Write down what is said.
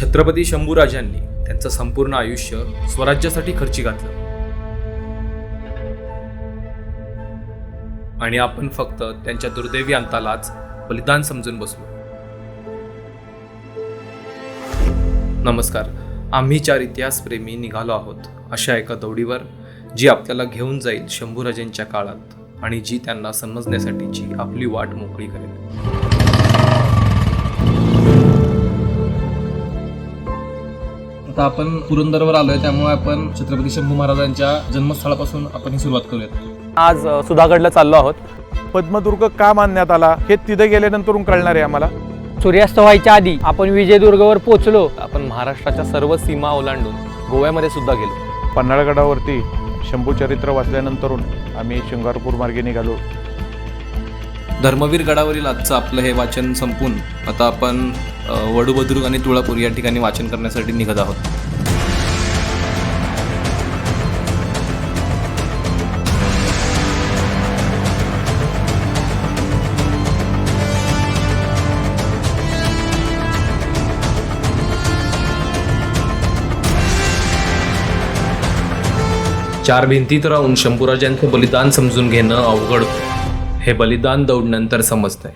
छत्रपती शंभूराजांनी त्यांचं संपूर्ण आयुष्य स्वराज्यासाठी खर्ची घातलं. आणि आपण फक्त त्यांच्या दुर्दैवी अंतालाच बलिदान समजून बसलो. नमस्कार. आम्ही चार इतिहासप्रेमी निघालो आहोत अशा एका दौडीवर जी आपल्याला घेऊन जाईल शंभूराजांच्या काळात आणि जी त्यांना समजण्यासाठीची आपली वाट मोकळी करेल. आता आपण पुरंदरवर आलोय त्यामुळे आपण छत्रपती शंभू महाराजांच्या जन्मस्थळापासून आपण ही सुरुवात करूयात. आज सुधागडला चाललो आहोत. पद्मदुर्ग का मानण्यात आला हे तिथे गेल्यानंतर कळणार आहे आम्हाला. सूर्यास्त व्हायच्या आधी आपण विजयदुर्गवर पोहोचलो. आपण महाराष्ट्राच्या सर्व सीमा ओलांडून गोव्यामध्ये सुद्धा गेलो. पन्हाळगडावरती शंभूचरित्र वाचल्यानंतरून आम्ही शृंगारपूर मार्गे निघालो. धर्मवीर गडावरील आजचं आपलं हे वाचन संपून आता आपण वडूबद्रुक आणि तुळापूर या ठिकाणी वाचन करण्यासाठी निघत आहोत. चार भिंतीत राहून शंभूराजांचं बलिदान समजून घेणं अवघड. हे बलिदान दौडनंतर समजतंय.